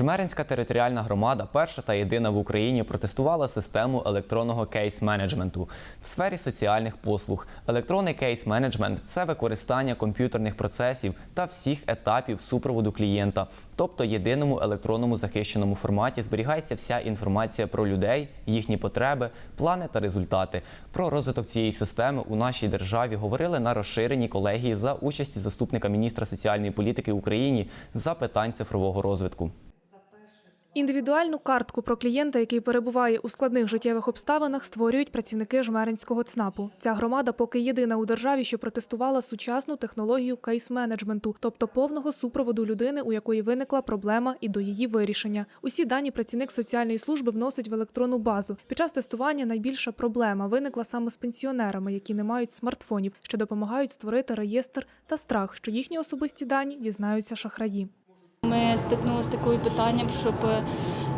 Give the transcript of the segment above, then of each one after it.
Жмеринська територіальна громада перша та єдина в Україні протестувала систему електронного кейс-менеджменту в сфері соціальних послуг. Електронний кейс-менеджмент це використання комп'ютерних процесів та всіх етапів супроводу клієнта. Тобто, єдиному електронному захищеному форматі зберігається вся інформація про людей, їхні потреби, плани та результати. Про розвиток цієї системи у нашій державі говорили на розширеній колегії за участі заступника міністра соціальної політики України за питань цифрового розвитку. Індивідуальну картку про клієнта, який перебуває у складних життєвих обставинах, створюють працівники Жмеринського ЦНАПу. Ця громада поки єдина у державі, що протестувала сучасну технологію кейс-менеджменту, тобто повного супроводу людини, у якої виникла проблема, і до її вирішення. Усі дані працівник соціальної служби вносить в електронну базу. Під час тестування найбільша проблема виникла саме з пенсіонерами, які не мають смартфонів, що допомагають створити реєстр та страх, що їхні особисті дані дізнаються шахраї. Стикнулися з такою питанням, щоб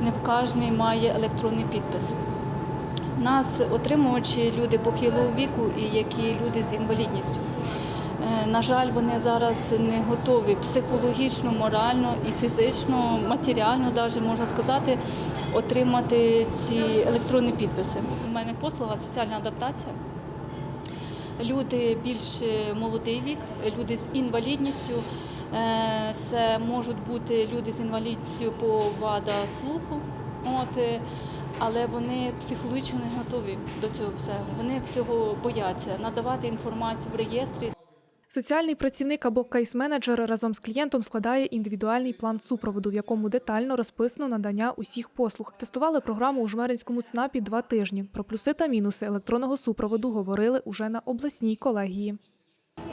не в кожний має електронний підпис. Нас отримувачі люди похилого віку і які люди з інвалідністю. Е, На жаль, вони зараз не готові психологічно, морально і фізично, матеріально, навіть можна сказати, отримати ці електронні підписи. У мене послуга соціальна адаптація. Люди більш молодий вік, люди з інвалідністю. Е, Це можуть бути люди з інвалідністю по вада слуху, от, е, але вони психологічно не готові до цього всього. Вони всього бояться надавати інформацію в реєстрі. Соціальний працівник або кейс-менеджер разом з клієнтом складає індивідуальний план супроводу, в якому детально розписано надання усіх послуг. Тестували програму у Жмеринському ЦНАПі два тижні. Про плюси та мінуси електронного супроводу говорили уже на обласній колегії.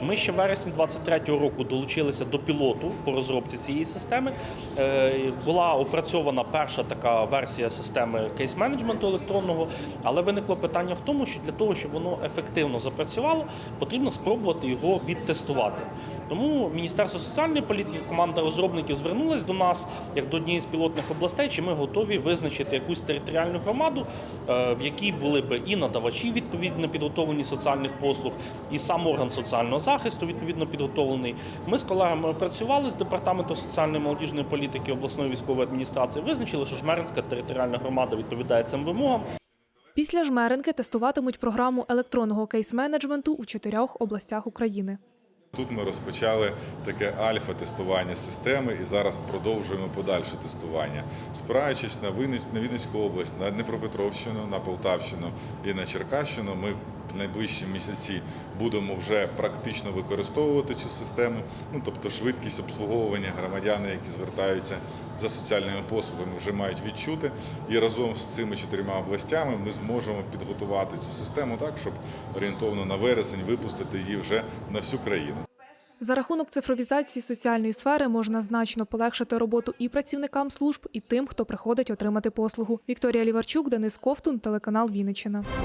Ми ще вересні 23-го року долучилися до пілоту по розробці цієї системи. Е, Була опрацьована перша така версія системи кейс-менеджменту електронного, але виникло питання в тому, що для того, щоб воно ефективно запрацювало, потрібно спробувати його відтестувати. Тому Міністерство соціальної політики, команда розробників звернулась до нас як до однієї з пілотних областей, чи ми готові визначити якусь територіальну громаду, е, в якій були б і надавачі відповідно підготовлені соціальних послуг, і сам орган соціального захисту відповідно підготовлений. Ми з колегами працювали з департаменту соціальної молодіжної політики обласної військової адміністрації. Визначили, що Жмеринська територіальна громада відповідає цим вимогам. Після Жмеринки тестуватимуть програму електронного кейс-менеджменту у чотирьох областях України. Тут ми розпочали таке альфа-тестування системи і зараз продовжуємо подальше тестування, спираючись на Вінницьку область, на Дніпропетровщину, на Полтавщину і на Черкащину. Ми найближчі місяці будемо вже практично використовувати цю систему. Ну тобто швидкість обслуговування громадян, які звертаються за соціальними послугами, вже мають відчути. І разом з цими чотирма областями ми зможемо підготувати цю систему так, щоб орієнтовно на вересень випустити її вже на всю країну. За рахунок цифровізації соціальної сфери можна значно полегшити роботу і працівникам служб, і тим, хто приходить отримати послугу. Вікторія Ліварчук, Денис Ковтун, телеканал Вінниччина.